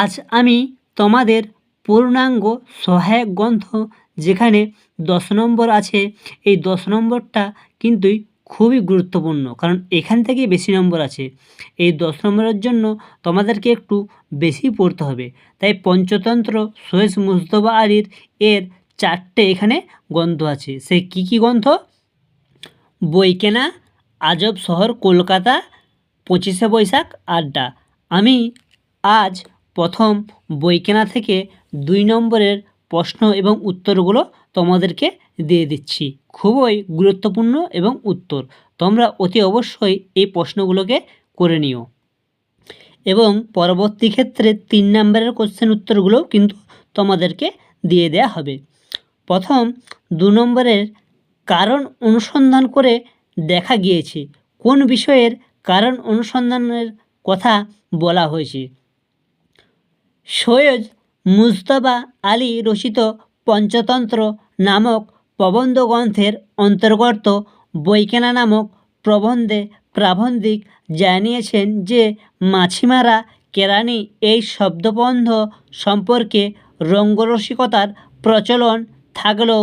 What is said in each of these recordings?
আজ আমি তোমাদের পূর্ণাঙ্গ সহায়ক গ্রন্থ যেখানে দশ নম্বর আছে, এই দশ নম্বরটা কিন্তু খুবই গুরুত্বপূর্ণ, কারণ এখান থেকেই বেশি নম্বর আছে। এই দশ নম্বরের জন্য তোমাদেরকে একটু বেশি পড়তে হবে। তাই পঞ্চতন্ত্র সৈয়দ মুস্তফা আলীর এর চারটে এখানে গ্রন্থ আছে। সেই কী কী গ্রন্থ? বই কেনা আজব শহর, কলকাতা, পঁচিশে বৈশাখ, আড্ডা। আমি আজ প্রথম বই কেনা থেকে দুই নম্বরের প্রশ্ন এবং উত্তরগুলো তোমাদেরকে দিয়ে দিচ্ছি। খুবই গুরুত্বপূর্ণ এবং উত্তর। তোমরা অতি অবশ্যই এই প্রশ্নগুলোকে করে নিও। এবং পরবর্তী ক্ষেত্রে তিন নম্বরের কোশ্চেন উত্তরগুলোও কিন্তু তোমাদেরকে দিয়ে দেয়া হবে। প্রথম, দু নম্বরের কারণ অনুসন্ধান করে দেখা গিয়েছে। কোন বিষয়ের কারণ অনুসন্ধানের কথা বলা হয়েছে? সৈয়দ মুজতবা আলী রচিত পঞ্চতন্ত্র নামক প্রবন্ধ গ্রন্থের অন্তর্গত বৈকেনা নামক প্রবন্ধে প্রাবন্ধিক জানিয়েছেন যে মাছিমারা কেরানি এই শব্দবন্ধ সম্পর্কে রঙ্গরসিকতার প্রচলন থাকলেও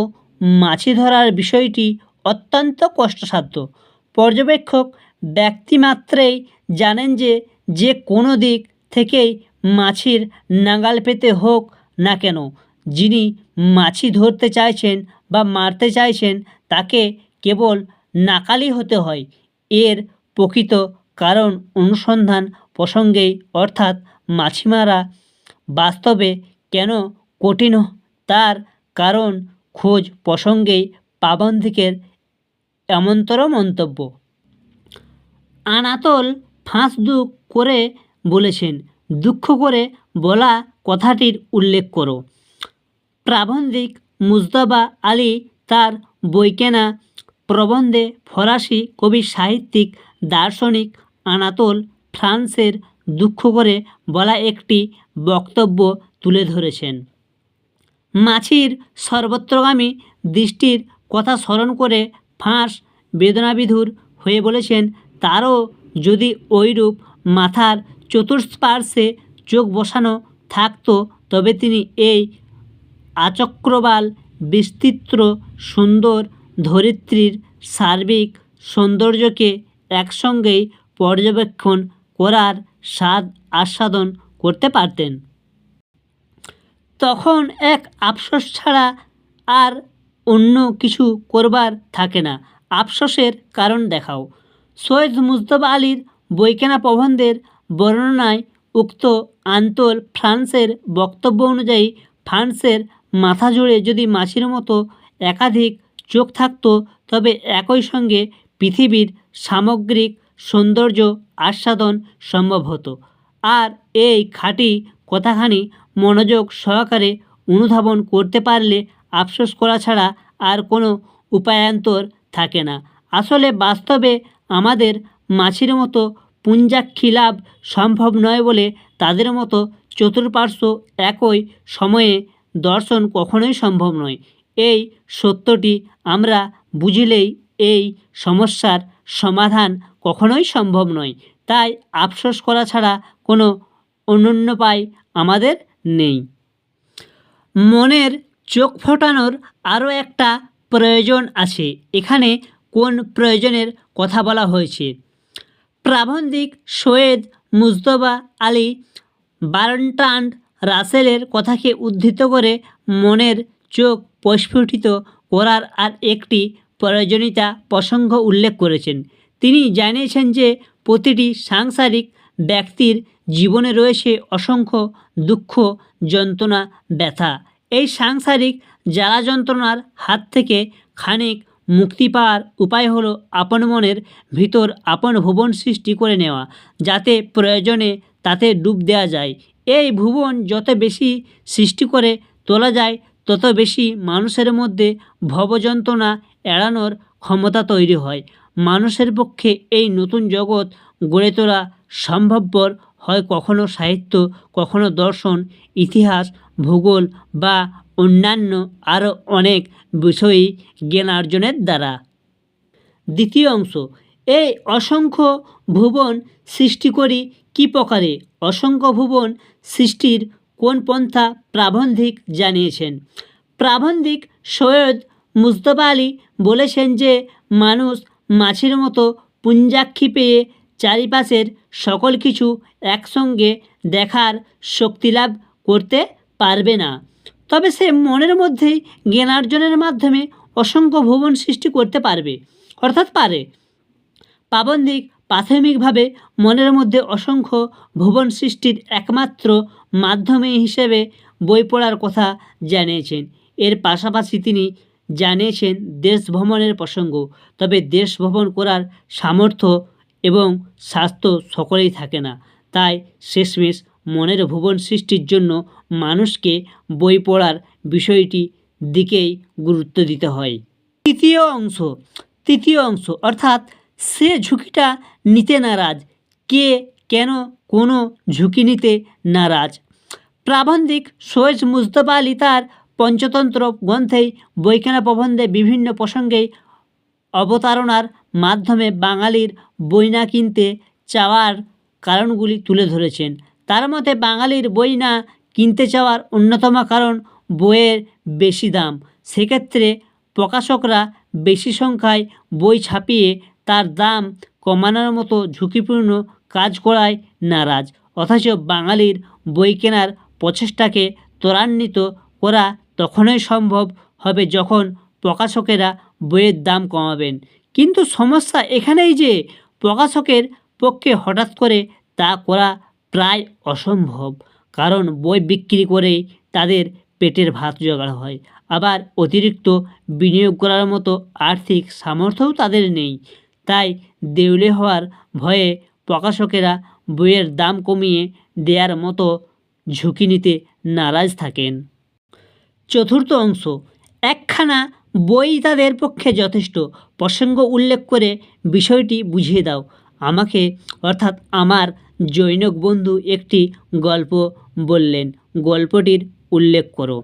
মাছি ধরার বিষয়টি অত্যন্ত কষ্টসাধ্য। পর্যবেক্ষক ব্যক্তিমাত্রেই জানেন যে যে কোনো দিক থেকেই মাছির নাগাল পেতে হোক না কেন, যিনি মাছি ধরতে চাইছেন বা মারতে চাইছেন, তাকে কেবল নাকালি হতে হয়। এর প্রকৃত কারণ অনুসন্ধান প্রসঙ্গেই, অর্থাৎ মাছিমারা বাস্তবে কেন কঠিন, তার কারণ খোঁজ প্রসঙ্গেই পাবন্ধিকের এমনতর মন্তব্য। আনাতল ফাঁস দুঃখ করে বলেছেন দুঃখ করে বলা কথাটির উল্লেখ করো। প্রাবন্ধিক মুজতবা আলী তার বইকেনা প্রবন্ধে ফরাসি কবি সাহিত্যিক, দার্শনিক আনাতোল ফ্রান্সের দুঃখ করে বলা একটি বক্তব্য তুলে ধরেছেন। মাছির সর্বত্রগামী দৃষ্টির কথা স্মরণ করে ফাঁস বেদনাবিধুর হয়ে বলেছেন, তারও যদি ওইরূপ মাথার চতুষ্পার্শ্বে চোখ বসানো থাকতো, তবে তিনি এই আচক্রবাল বিস্তৃত সুন্দর ধরিত্রীর সার্বিক সৌন্দর্যকে একসঙ্গেই পর্যবেক্ষণ করার স্বাদ আস্বাদন করতে পারতেন। তখন এক আফসোস ছাড়া আর অন্য কিছু করবার থাকে না। আফসোসের কারণ দেখাও। সৈয়দ মুজতবা আলীর বইকেনা প্রবন্ধের বর্ণনায় উক্ত আন্তল ফ্রান্সের বক্তব্য অনুযায়ী ফ্রান্সের মাথা জুড়ে যদি মাছির মতো একাধিক চোখ থাকতো, তবে একই সঙ্গে পৃথিবীর সামগ্রিক সৌন্দর্য আস্বাদন সম্ভব হতো। আর এই খাঁটি কথাখানি মনোযোগ সহকারে অনুধাবন করতে পারলে আফসোস করা ছাড়া আর কোনো উপায়ান্তর থাকে না। আসলে বাস্তবে আমাদের মাছির মতো পুঞ্জাক্ষী লাভ সম্ভব নয় বলে তাদের মতো চতুর্পার্শ্ব একই সময়ে দর্শন কখনোই সম্ভব নয়। এই সত্যটি আমরা বুঝিলেই এই সমস্যার সমাধান কখনোই সম্ভব নয়। তাই আফসোস করা ছাড়া কোনো অনন্য উপায় আমাদের নেই। মনের চোখ ফোটানোর আরও একটা প্রয়োজন আছে। এখানে কোন প্রয়োজনের কথা বলা হয়েছে? প্রাবন্ধিক সৈয়দ মুজতবা আলী বার্নট্রান্ড রাসেলের কথাকে উদ্ধৃত করে মনের চোখ প্রস্ফুটিত করার আর একটি প্রয়োজনীয়তা প্রসঙ্গ উল্লেখ করেছেন। তিনি জানিয়েছেন যে প্রতিটি সাংসারিক ব্যক্তির জীবনে রয়েছে অসংখ্য দুঃখ, যন্ত্রণা, ব্যথা। এই সাংসারিক জ্বালা যন্ত্রণার হাত থেকে খানিক মুক্তি পাওয়ার উপায় হলো আপন মনের ভিতর আপন ভুবন সৃষ্টি করে নেওয়া, যাতে প্রয়োজনে তাতে ডুব দেওয়া যায়। এই ভুবন যত বেশি সৃষ্টি করে তোলা যায়, তত বেশি মানুষের মধ্যে ভবযন্ত্রণা এড়ানোর ক্ষমতা তৈরি হয়। মানুষের পক্ষে এই নতুন জগৎ গড়ে তোলা সম্ভবপর হয় কখনো সাহিত্য, কখনো দর্শন, ইতিহাস ভূগোল বা অন্যান্য আরও অনেক বিষয়ই জ্ঞানার্জনের দ্বারা। দ্বিতীয় অংশ, এই অসংখ্য ভুবন সৃষ্টি করি কী প্রকারে? অসংখ্য ভুবন সৃষ্টির কোন পন্থা প্রাবন্ধিক জানিয়েছেন? প্রাবন্ধিক সৈয়দ মুস্তফা আলী বলেছেন যে, মানুষ মাছের মতো পুঞ্জাক্ষী পেয়ে চারিপাশের সকল কিছু একসঙ্গে দেখার শক্তি লাভ করতে পারবে না। তবে সে মনের মধ্যেই জ্ঞানার্জনের মাধ্যমে অসংখ্য ভুবন সৃষ্টি করতে পারবে। অর্থাৎ পারে। পাবন্দিক প্রাথমিকভাবে মনের মধ্যে অসংখ্য ভুবন সৃষ্টির একমাত্র মাধ্যমে হিসেবে বই পড়ার কথা জানিয়েছেন। এর পাশাপাশি তিনি জানিয়েছেন দেশ ভ্রমণের প্রসঙ্গ। তবে দেশ ভ্রমণ করার সামর্থ্য এবং স্বাস্থ্য সকলেই থাকে না। তাই শেষমেশ মনের ভুবন সৃষ্টির জন্য মানুষকে বই পড়ার বিষয়টি দিকেই গুরুত্ব দিতে হয়। তৃতীয় অংশ তৃতীয় অংশ, অর্থাৎ সে ঝুঁকিটা নিতে নারাজ। কে, কেন, কোনো ঝুঁকি নিতে নারাজ? প্রাবন্ধিক সৈয়দ মুস্তফা আলী তার পঞ্চতন্ত্র গ্রন্থেই বৈকেনা প্রবন্ধে বিভিন্ন প্রসঙ্গে অবতারণার মাধ্যমে বাঙালির বই না কিনতে চাওয়ার কারণগুলি তুলে ধরেছেন। তার মতে বাঙালির বই না কিনতে চাওয়ার অন্যতম কারণ বইয়ের বেশি দাম। সেক্ষেত্রে প্রকাশকরা বেশি সংখ্যায় বই ছাপিয়ে তার দাম কমানোর মতো ঝুঁকিপূর্ণ কাজ করায় নারাজ। অথচ বাঙালির বই কেনার প্রচেষ্টাকে ত্বরান্বিত করা তখনই সম্ভব হবে যখন প্রকাশকেরা বইয়ের দাম কমাবেন। কিন্তু সমস্যা এখানেই যে প্রকাশকের পক্ষে হঠাৎ করে তা করা প্রায় অসম্ভব, কারণ বই বিক্রি করেই তাদের পেটের ভাত জোগাড় হয়। আবার অতিরিক্ত বিনিয়োগ করার মতো আর্থিক সামর্থ্যও তাদের নেই। তাই দেউলে হওয়ার ভয়ে প্রকাশকেরা বইয়ের দাম কমিয়ে দেওয়ার মতো ঝুঁকি নিতে নারাজ থাকেন। চতুর্থ অংশ, একখানা বই তাদের পক্ষে যথেষ্ট। প্রসঙ্গ উল্লেখ করে বিষয়টি বুঝিয়ে দাও। আমাকে, অর্থাৎ আমার জৈনক বন্ধু একটি গল্প বললেন। গল্পটির উল্লেখ করো।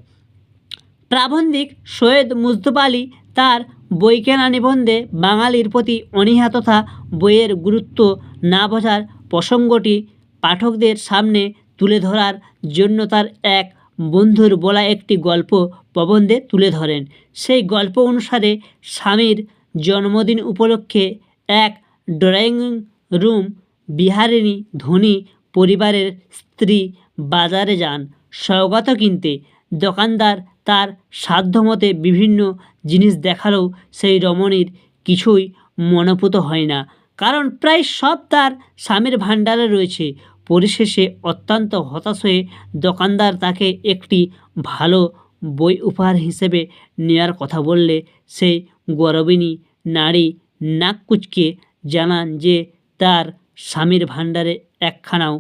প্রাবন্ধিক সৈয়দ মুস্তফা আলী তার বই কেনা নিবন্ধে বাঙালির প্রতি অনীহা তথা বইয়ের গুরুত্ব না বোঝার প্রসঙ্গটি পাঠকদের সামনে তুলে ধরার জন্য তার এক বন্ধুর বলা একটি গল্প প্রবন্ধে তুলে ধরেন। সেই গল্প অনুসারে স্বামীর জন্মদিন উপলক্ষে এক ড্রয়িং রুম বিহারিণী, ধনী, পরিবারের স্ত্রী, বাজারে যান, সওগাত কিনতে। দোকানদার তার সাধ্যমতে বিভিন্ন জিনিস দেখালেও সেই রমণীর কিছুই মনোপুত হয় না। কারণ প্রায় সব তার স্বামীর ভাণ্ডারে রয়েছে। পরিশেষে অত্যন্ত হতাশ হয়ে দোকানদার তাকে একটি ভালো বই উপহার হিসেবে নেওয়ার কথা বললে সেই গরবিনী নারী নাক কুচকে জানান যে তার স্বামীর ভাণ্ডারে একখানাও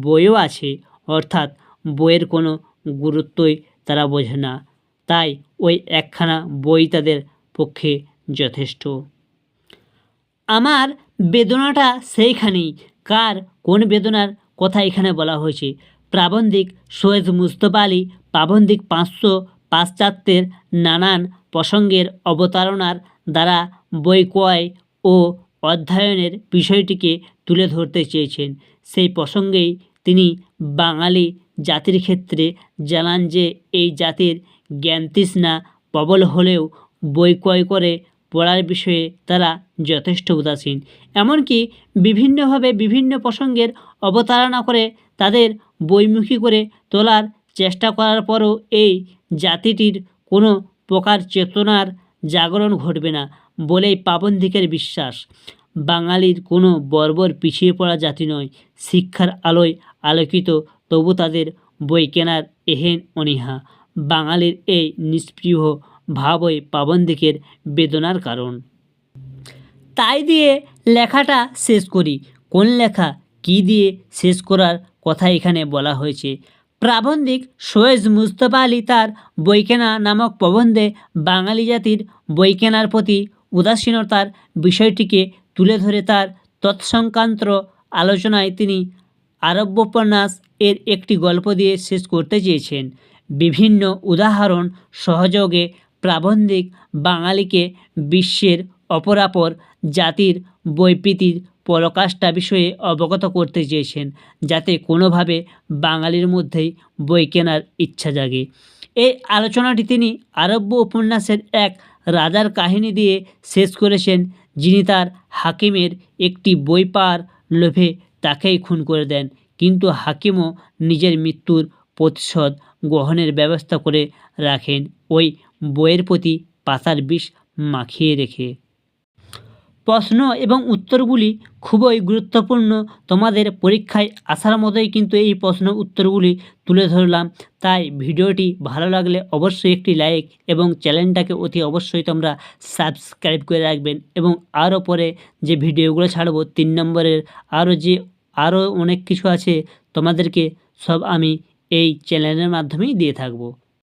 বইও আছে, অর্থাৎ বইয়ের কোনো গুরুত্বই তারা বোঝে না। তাই ওই একখানা বই তাদের পক্ষে যথেষ্ট। আমার বেদনাটা সেইখানেই। কার, কোন বেদনার কথা এখানে বলা হয়েছে? প্রাবন্ধিক সৈয়দ মুস্তফা আলী, প্রাবন্ধিক পাঁচশো পাশ্চাত্যের নানান প্রসঙ্গের অবতারণার দ্বারা বই ক্রয় ও অধ্যয়নের বিষয়টিকে তুলে ধরতে চেয়েছেন। সেই প্রসঙ্গেই তিনি বাঙালি জাতির ক্ষেত্রে জানান যে, এই জাতির জ্ঞানতৃষ্ণা প্রবল হলেও বই ক্রয় করে পড়ার বিষয়ে তারা যথেষ্ট উদাসীন। এমনকি বিভিন্নভাবে বিভিন্ন প্রসঙ্গের অবতারণা করে তাদের বইমুখী করে তোলার চেষ্টা করার পরও এই জাতিটির কোনো প্রকার চেতনার জাগরণ ঘটবে না বলেই পাবন্ধিকের বিশ্বাস। বাঙালির কোনো বর্বর পিছিয়ে পড়া জাতি নয়, শিক্ষার আলোয় আলোকিত, তবু তাদের বই কেনার এহেন অনীহা। বাঙালির এই নিষ্পৃহ ভাবই পাবন্দিকের বেদনার কারণ। তাই দিয়ে লেখাটা শেষ করি। কোন লেখা কি দিয়ে শেষ করার কথা এখানে বলা হয়েছে? প্রাবন্ধিক সৈয়দ মুস্তফা আলী তার বইকেনা নামক প্রবন্ধে বাঙালি জাতির বইকেনার প্রতি উদাসীনতার বিষয়টিকে তুলে ধরে তার তৎসংক্রান্ত আলোচনায় তিনি আরব্যোপন্যাস এর একটি গল্প দিয়ে শেষ করতে চেয়েছেন। বিভিন্ন উদাহরণ সহযোগে প্রাবন্ধিক বাঙালিকে বিশ্বের অপরাপর জাতির বৈপ্রীতির পরকাষ্ঠা বিষয়ে অবগত করতে চেয়েছেন, যাতে কোনোভাবে বাঙালির মধ্যেই বই কেনার ইচ্ছা জাগে। এই আলোচনাটি তিনি আরব্য উপন্যাসের এক রাজার কাহিনী দিয়ে শেষ করেছেন, যিনি তার হাকিমের একটি বই পাওয়ার লোভে তাকেই খুন করে দেন। কিন্তু হাকিমও নিজের মৃত্যুর প্রতিশোধ গ্রহণের ব্যবস্থা করে রাখেন, ওই বইয়ের প্রতি পাতার বিষ মাখিয়ে রেখে। প্রশ্ন এবং উত্তরগুলি খুবই গুরুত্বপূর্ণ। তোমাদের পরীক্ষায় আসার মতোই কিন্তু এই প্রশ্ন উত্তরগুলি তুলে ধরলাম। তাই ভিডিওটি ভালো লাগলে অবশ্যই একটি লাইক এবং চ্যানেলটাকে অতি অবশ্যই তোমরা সাবস্ক্রাইব করে রাখবেন এবং আরও পরে যে ভিডিওগুলো ছাড়বো, তিন নম্বরের আরও যে আরও অনেক কিছু আছে, তোমাদেরকে সব আমি এই চ্যানেলের মাধ্যমেই দিয়ে থাকব।